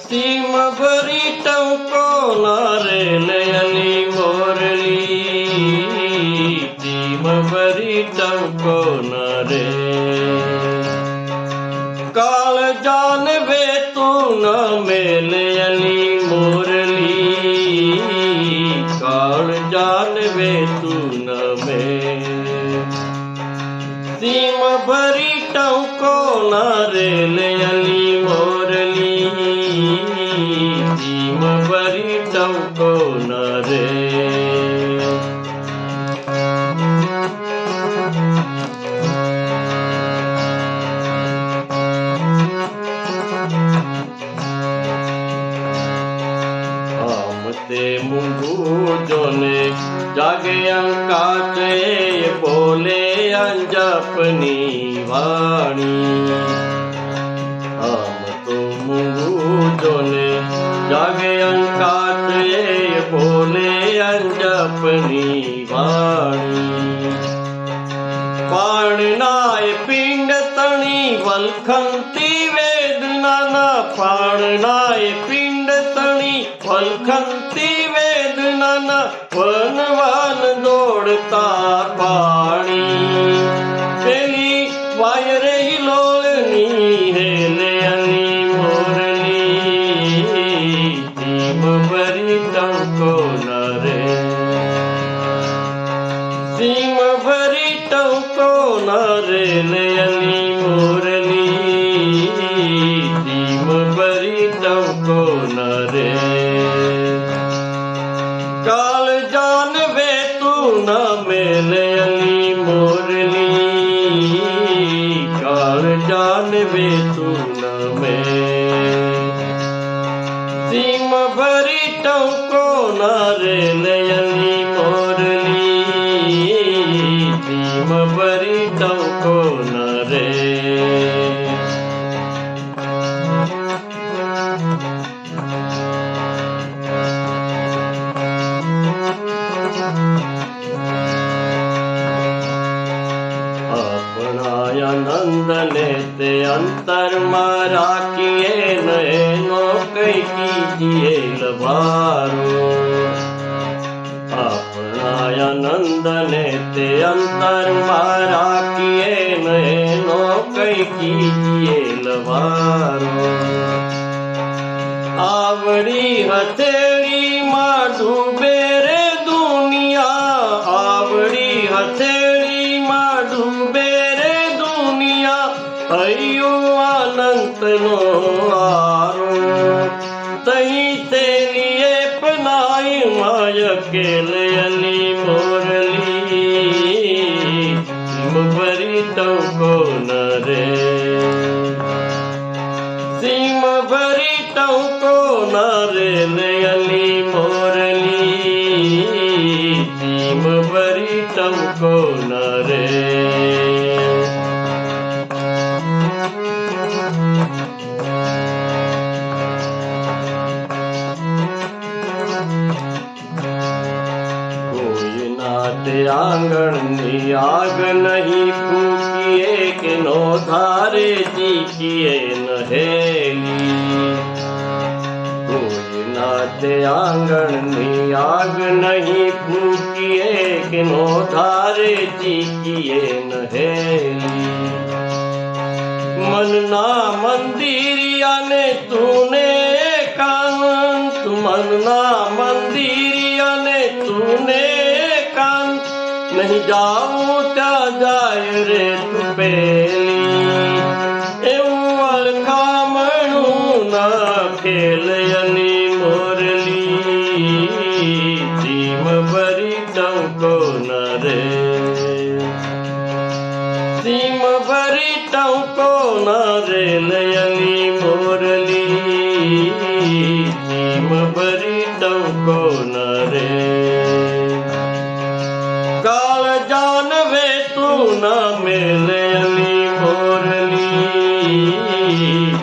સીમ ભરી ટંકો નારેલયલી મોરલી સીમ ભરી ટંકો નરે ન મેલયલી મોરલી. કાળ જાનવે તું ન મે સીમ ભરી ટંકો નારેલયલી મોરલી જાગે અંકાચે બોલે અંજપની વાણી. આમ તો મુજોને જોને જાગે અંકાચે બોલે અંજપની વાણી. પાણનાય પિંડ તણી વલખંતી વેદનાના પાણનાય પિંડ તણી વલખંતી વેદનાના વનવાન তার পানি পেলি বাইরে লোলনি হেলে আনি মোরনি বরি টঙ্কো নরে সিম ভরি টঙ্কো নরে লেনি दिल अली मुरली, काल जान बे तू न भरी टोको न रेल अली मुरली भरी टोको न અંતરમાં રાખીએ નયનો કઈ કીજીએ લવારો આપણા આનંદને તે અંતરમાં રાખીએ નયનો કઈ કીજીએ લવારો આવડી હથેળીમાં આરો તહી તેલીએ પનાઈ માય કેલયલી મોરલી ભરી ટંકો નરે સીમ ભરી નરેલયલી મોરલી આંગણની આગ નહીં ફૂકીએ કે નો ધારે ચીકીએ નહેલી. નાતે આંગણની આગ નહીં ફૂકીએ કે નો ધારે ચીકીએ નહેલી. મનના મંદિરિયાને તુને કાંત મનના મંદિરિયાને તુને નહીં જાઉં ત્યાં જાય રે તું પેલી. એવું અલખામણું ના ખેલયલી મોરલી. જીવ ભરી ટંકો ન રે. સીમ ભરી ટંકો નરેલયલી મોરલી. જીવ ભરી ટંકો નરે કાળ প্রেমে ভরলি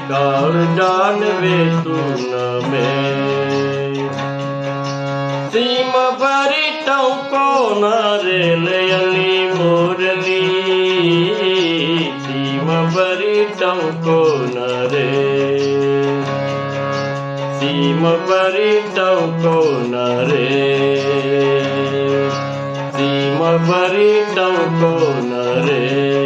কার জানবে তু নামে সীম পারি টাউকো না রেলি ভরলি সীম পারি না রে সীম পারি টাউকো না রে তোমার বাড়িটাও কোনারে